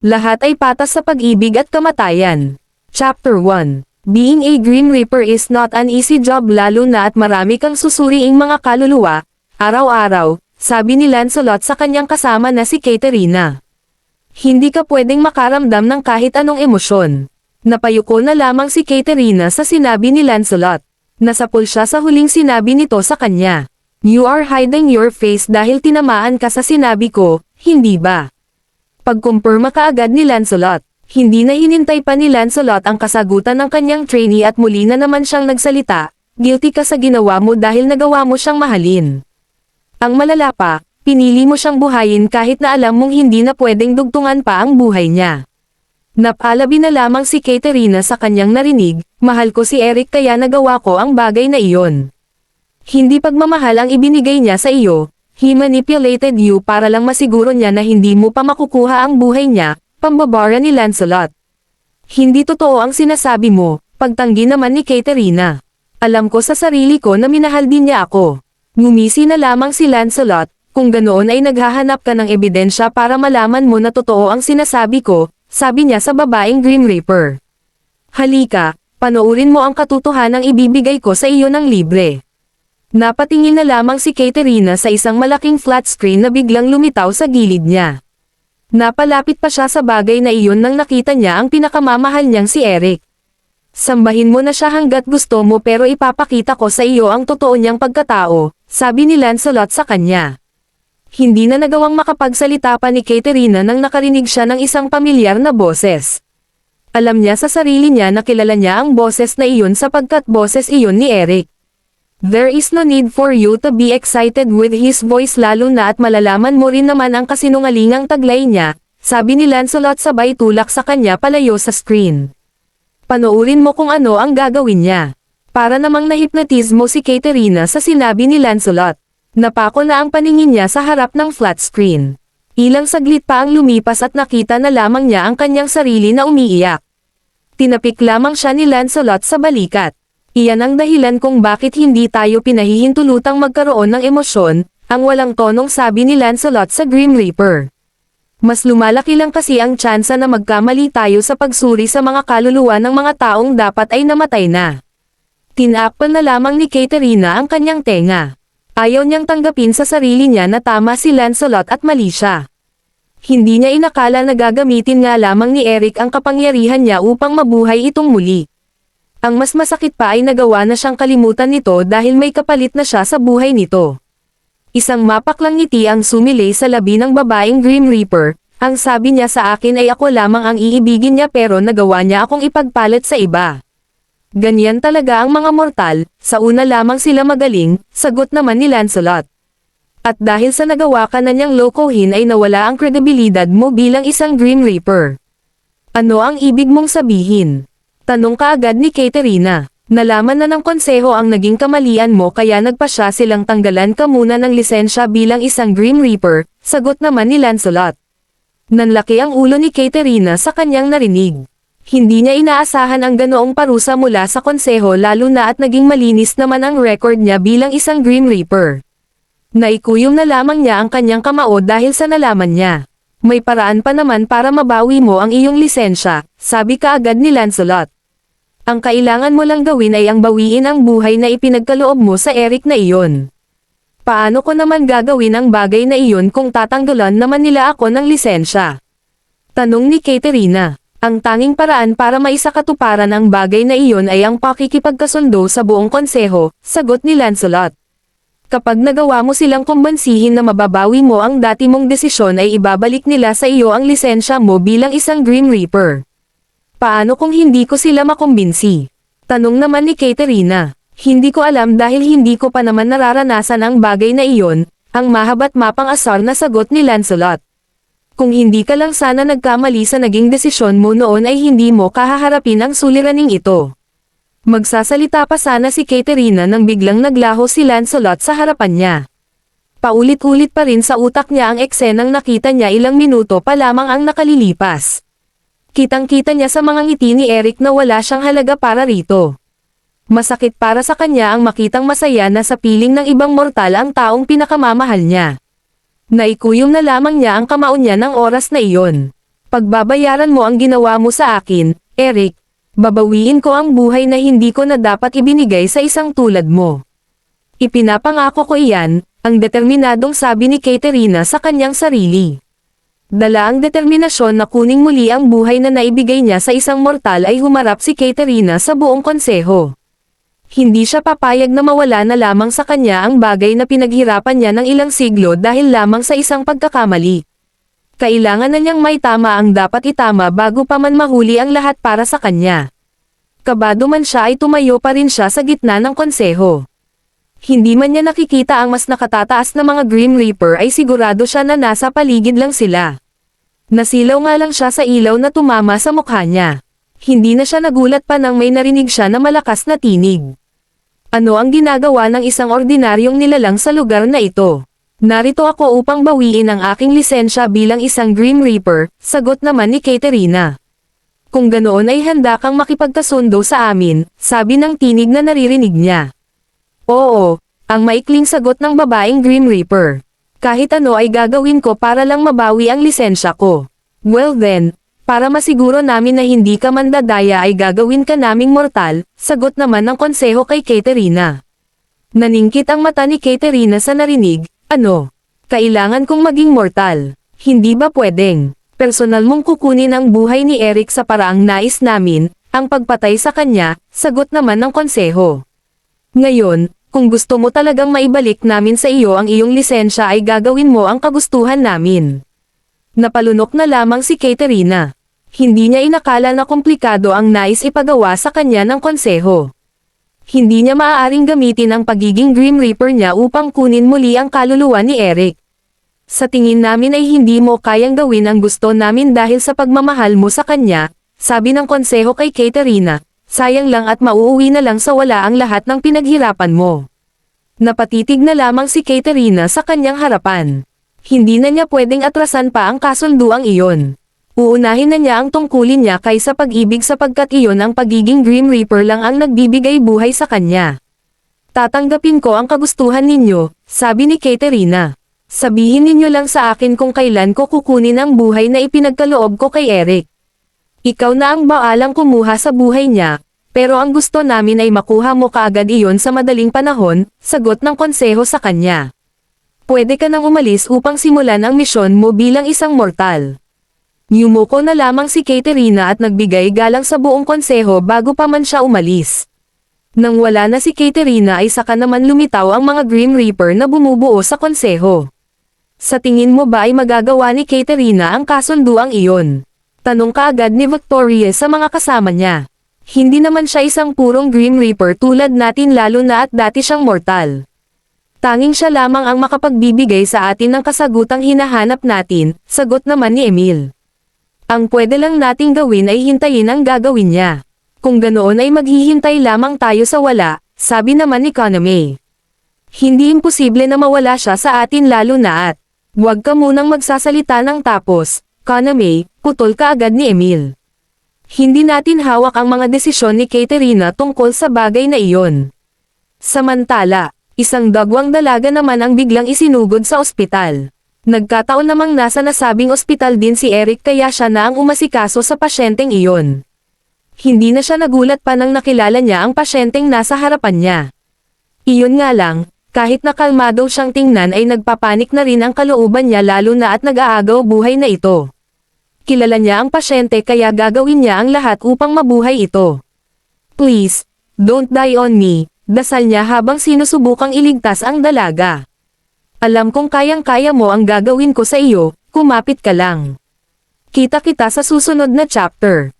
Lahat ay patas sa pag-ibig at kamatayan. Chapter 1 Being a Green Reaper is not an easy job lalo na at marami kang susuriing mga kaluluwa, araw-araw, sabi ni Lancelot sa kanyang kasama na si Katerina. Hindi ka pwedeng makaramdam ng kahit anong emosyon. Napayuko na lamang si Katerina sa sinabi ni Lancelot. Nasapul siya sa huling sinabi nito sa kanya. You are hiding your face dahil tinamaan ka sa sinabi ko, hindi ba? Pagkumpirma kaagad ni Lancelot. Hindi na hinintay pa ni Lancelot ang kasagutan ng kanyang trainee at muli na naman siyang nagsalita, guilty ka sa ginawa mo dahil nagawa mo siyang mahalin. Ang malala pa, pinili mo siyang buhayin kahit na alam mong hindi na pwedeng dugtungan pa ang buhay niya. Napalabi na lamang si Katerina sa kanyang narinig, mahal ko si Eric kaya nagawa ko ang bagay na iyon. Hindi pagmamahal ang ibinigay niya sa iyo, he manipulated you para lang masiguro niya na hindi mo pa makukuha ang buhay niya, pambabara ni Lancelot. Hindi totoo ang sinasabi mo, pagtanggi naman ni Katerina. Alam ko sa sarili ko na minahal din niya ako. Ngumisi na lamang si Lancelot, kung ganoon ay naghahanap ka ng ebidensya para malaman mo na totoo ang sinasabi ko, sabi niya sa babaeng Grim Reaper. Halika, panoorin mo ang katotohanang ibibigay ko sa iyo ng libre. Napatingin na lamang si Katerina sa isang malaking flat screen na biglang lumitaw sa gilid niya. Napalapit pa siya sa bagay na iyon nang nakita niya ang pinakamamahal niyang si Eric. Sambahin mo na siya hanggat gusto mo pero ipapakita ko sa iyo ang totoo niyang pagkatao, sabi ni Lancelot sa kanya. Hindi na nagawang makapagsalita pa ni Katerina nang nakarinig siya ng isang pamilyar na boses. Alam niya sa sarili niya na kilala niya ang boses na iyon sapagkat boses iyon ni Eric. There is no need for you to be excited with his voice lalo na at malalaman mo rin naman ang kasinungalingang taglay niya, sabi ni Lancelot sabay tulak sa kanya palayo sa screen. Panoorin mo kung ano ang gagawin niya. Para namang nahipnotize si Katerina sa sinabi ni Lancelot. Napako na ang paningin niya sa harap ng flat screen. Ilang saglit pa ang lumipas at nakita na lamang niya ang kanyang sarili na umiiyak. Tinapik lamang siya ni Lancelot sa balikat. Iyan ang dahilan kung bakit hindi tayo pinahihintulutang magkaroon ng emosyon, ang walang tonong sabi ni Lancelot sa Grim Reaper. Mas lumalaki lang kasi ang tsansa na magkamali tayo sa pagsuri sa mga kaluluwa ng mga taong dapat ay namatay na. Tinakpan na lamang ni Katerina ang kanyang tenga. Ayaw niyang tanggapin sa sarili niya na tama si Lancelot at mali siya. Hindi niya inakala na gagamitin nga lamang ni Eric ang kapangyarihan niya upang mabuhay itong muli. Ang mas masakit pa ay nagawa na siyang kalimutan nito dahil may kapalit na siya sa buhay nito. Isang mapaklang ngiti ang sumilay sa labi ng babaeng Grim Reaper, ang sabi niya sa akin ay ako lamang ang iibigin niya pero nagawa niya akong ipagpalit sa iba. Ganyan talaga ang mga mortal, sa una lamang sila magaling, sagot naman ni Lancelot. At dahil sa nagawa ka na niyang lokohin ay nawala ang kredibilidad mo bilang isang Green Reaper. Ano ang ibig mong sabihin? Tanong kaagad ni Katerina. Nalaman na ng konseho ang naging kamalian mo kaya nagpasya silang tanggalan ka muna ng lisensya bilang isang Grim Reaper, sagot naman ni Lancelot. Nanlaki ang ulo ni Katerina sa kanyang narinig. Hindi niya inaasahan ang ganoong parusa mula sa konseho lalo na at naging malinis naman ang record niya bilang isang Grim Reaper. Naikuyom na lamang niya ang kanyang kamao dahil sa nalaman niya. May paraan pa naman para mabawi mo ang iyong lisensya, sabi kaagad ni Lancelot. Ang kailangan mo lang gawin ay ang bawiin ang buhay na ipinagkaloob mo sa Eric na iyon. Paano ko naman gagawin ang bagay na iyon kung tatanggalan naman nila ako ng lisensya? Tanong ni Katerina. Ang tanging paraan para maisakatuparan ang bagay na iyon ay ang pakikipagkasundo sa buong konseho, sagot ni Lancelot. Kapag nagawa mo silang kumbansihin na mababawi mo ang dati mong desisyon ay ibabalik nila sa iyo ang lisensya mo bilang isang Grim Reaper. Paano kung hindi ko sila makumbinsi? Tanong naman ni Katerina. Hindi ko alam dahil hindi ko pa naman nararanasan ang bagay na iyon, ang mahabat mapang asar na sagot ni Lancelot. Kung hindi ka lang sana nagkamali sa naging desisyon mo noon ay hindi mo kahaharapin ang suliraning ito. Magsasalita pa sana si Katerina nang biglang naglaho si Lancelot sa harapan niya. Paulit-ulit pa rin sa utak niya ang eksenang nakita niya ilang minuto pa lamang ang nakalilipas. Kitang-kita niya sa mga ngiti ni Eric na wala siyang halaga para rito. Masakit para sa kanya ang makitang masaya na sa piling ng ibang mortal ang taong pinakamamahal niya. Naikuyom na lamang niya ang kamao niya ng oras na iyon. Pagbabayaran mo ang ginawa mo sa akin, Eric. Babawiin ko ang buhay na hindi ko na dapat ibinigay sa isang tulad mo. Ipinapangako ko iyan, ang determinadong sabi ni Katerina sa kanyang sarili. Dala ang determinasyon na kuning muli ang buhay na naibigay niya sa isang mortal ay humarap si Katerina sa buong konseho. Hindi siya papayag na mawala na lamang sa kanya ang bagay na pinaghirapan niya ng ilang siglo dahil lamang sa isang pagkakamali. Kailangan na niyang may tama ang dapat itama bago pa man mahuli ang lahat para sa kanya. Kabado man siya ay tumayo pa rin siya sa gitna ng konseho. Hindi man niya nakikita ang mas nakatataas na mga Grim Reaper ay sigurado siya na nasa paligid lang sila. Nasilaw nga lang siya sa ilaw na tumama sa mukha niya. Hindi na siya nagulat pa nang may narinig siya na malakas na tinig. Ano ang ginagawa ng isang ordinaryong nilalang sa lugar na ito? Narito ako upang bawiin ang aking lisensya bilang isang Grim Reaper, sagot naman ni Katerina. Kung ganoon ay handa kang makipagkasundo sa amin, sabi ng tinig na naririnig niya. Oo, ang maikling sagot ng babaeng Grim Reaper. Kahit ano ay gagawin ko para lang mabawi ang lisensya ko. Well then, para masiguro namin na hindi ka mandadaya ay gagawin ka naming mortal, sagot naman ng konseho kay Katerina. Naningkit ang mata ni Katerina sa narinig, ano? Kailangan kong maging mortal. Hindi ba pwedeng? Personal mong kukunin ang buhay ni Eric sa paraang nais namin, ang pagpatay sa kanya, sagot naman ng konseho. Ngayon, kung gusto mo talagang maibalik namin sa iyo ang iyong lisensya ay gagawin mo ang kagustuhan namin. Napalunok na lamang si Katerina. Hindi niya inakala na komplikado ang nais ipagawa sa kanya ng konseho hindi niya maaaring gamitin ang pagiging Grim Reaper niya upang kunin muli ang kaluluwa ni Eric. Sa tingin namin ay hindi mo kayang gawin ang gusto namin dahil sa pagmamahal mo sa kanya, sabi ng konseho kay Katerina, sayang lang at mauuwi na lang sa wala ang lahat ng pinaghirapan mo. Napatitig na lamang si Katerina sa kanyang harapan. Hindi na niya pwedeng atrasan pa ang kasunduang iyon. Uunahin na niya ang tungkulin niya kaysa pag-ibig sapagkat iyon ang pagiging Grim Reaper lang ang nagbibigay buhay sa kanya. Tatanggapin ko ang kagustuhan ninyo, sabi ni Katerina. Sabihin ninyo lang sa akin kung kailan ko kukunin ang buhay na ipinagkaloob ko kay Eric. Ikaw na ang baalang kumuha sa buhay niya, pero ang gusto namin ay makuha mo kaagad iyon sa madaling panahon, sagot ng konseho sa kanya. Pwede ka nang umalis upang simulan ang misyon mo bilang isang mortal. Yumuko na lamang si Katerina at nagbigay galang sa buong konseho bago pa man siya umalis. Nang wala na si Katerina ay saka naman lumitaw ang mga Grim Reaper na bumubuo sa konseho. Sa tingin mo ba ay magagawa ni Katerina ang kasunduang iyon? Tanong kaagad ni Victoria sa mga kasama niya. Hindi naman siya isang purong Grim Reaper tulad natin lalo na at dati siyang mortal. Tanging siya lamang ang makapagbibigay sa atin ng kasagutang hinahanap natin, sagot naman ni Emil. Ang pwede lang nating gawin ay hintayin ang gagawin niya. Kung ganoon ay maghihintay lamang tayo sa wala, sabi naman ni Kaname. Hindi imposible na mawala siya sa atin lalo na at, huwag ka munang magsasalita ng tapos, Kaname, putol ka agad ni Emil. Hindi natin hawak ang mga desisyon ni Katerina tungkol sa bagay na iyon. Samantala, isang dagwang dalaga naman ang biglang isinugod sa ospital. Nagkataon namang nasa nasabing ospital din si Eric kaya siya na ang umasikaso sa pasyenteng iyon. Hindi na siya nagulat pa nang nakilala niya ang pasyenteng nasa harapan niya. Iyon nga lang, kahit nakalmado siyang tingnan ay nagpapanik na rin ang kalooban niya lalo na at nag-aagaw buhay na ito. Kilala niya ang pasyente kaya gagawin niya ang lahat upang mabuhay ito. Please, don't die on me, dasal niya habang sinusubukang iligtas ang dalaga. Alam kong kayang-kaya mo ang gagawin ko sa iyo, kumapit ka lang. Kita kita sa susunod na chapter.